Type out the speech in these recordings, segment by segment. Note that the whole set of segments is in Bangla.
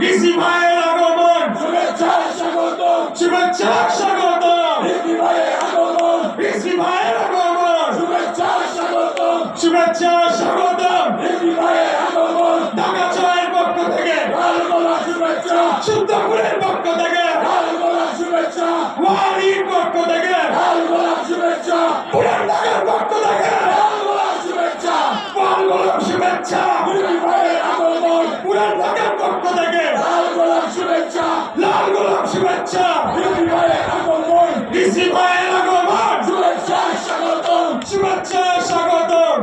ঋষি ভাইয়ের আগমন। শুভেচ্ছা স্বাগতম। ঋষি ভাইয়ের আগমন। শুভেচ্ছা স্বাগতম। ঢাকা ছয়ের পক্ষ থেকে সুন্দরপুরের পক্ষ থেকে ওয়ারির পক্ষ থেকে পুরান ঢাকার পক্ষ থেকে পালগোলাম শুভেচ্ছা পুরান ঢাকার পক্ষ থেকে লাল গোলাম শুভেচ্ছা ঋষি ভাইয়ের আগমন। শুভেচ্ছা স্বাগতম।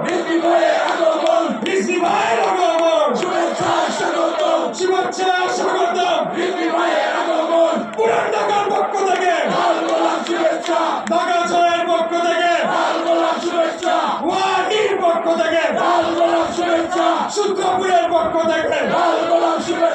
ঋষি ভাইয়ের আগমন। শুভেচ্ছা স্বাগতম। পুরান ঢাকার পক্ষ থেকে। ঢাকা ছয়ের পক্ষ থেকে। ওয়ারির পক্ষ থেকে। সূত্রপুরের পক্ষ থেকে। কোতোয়ালির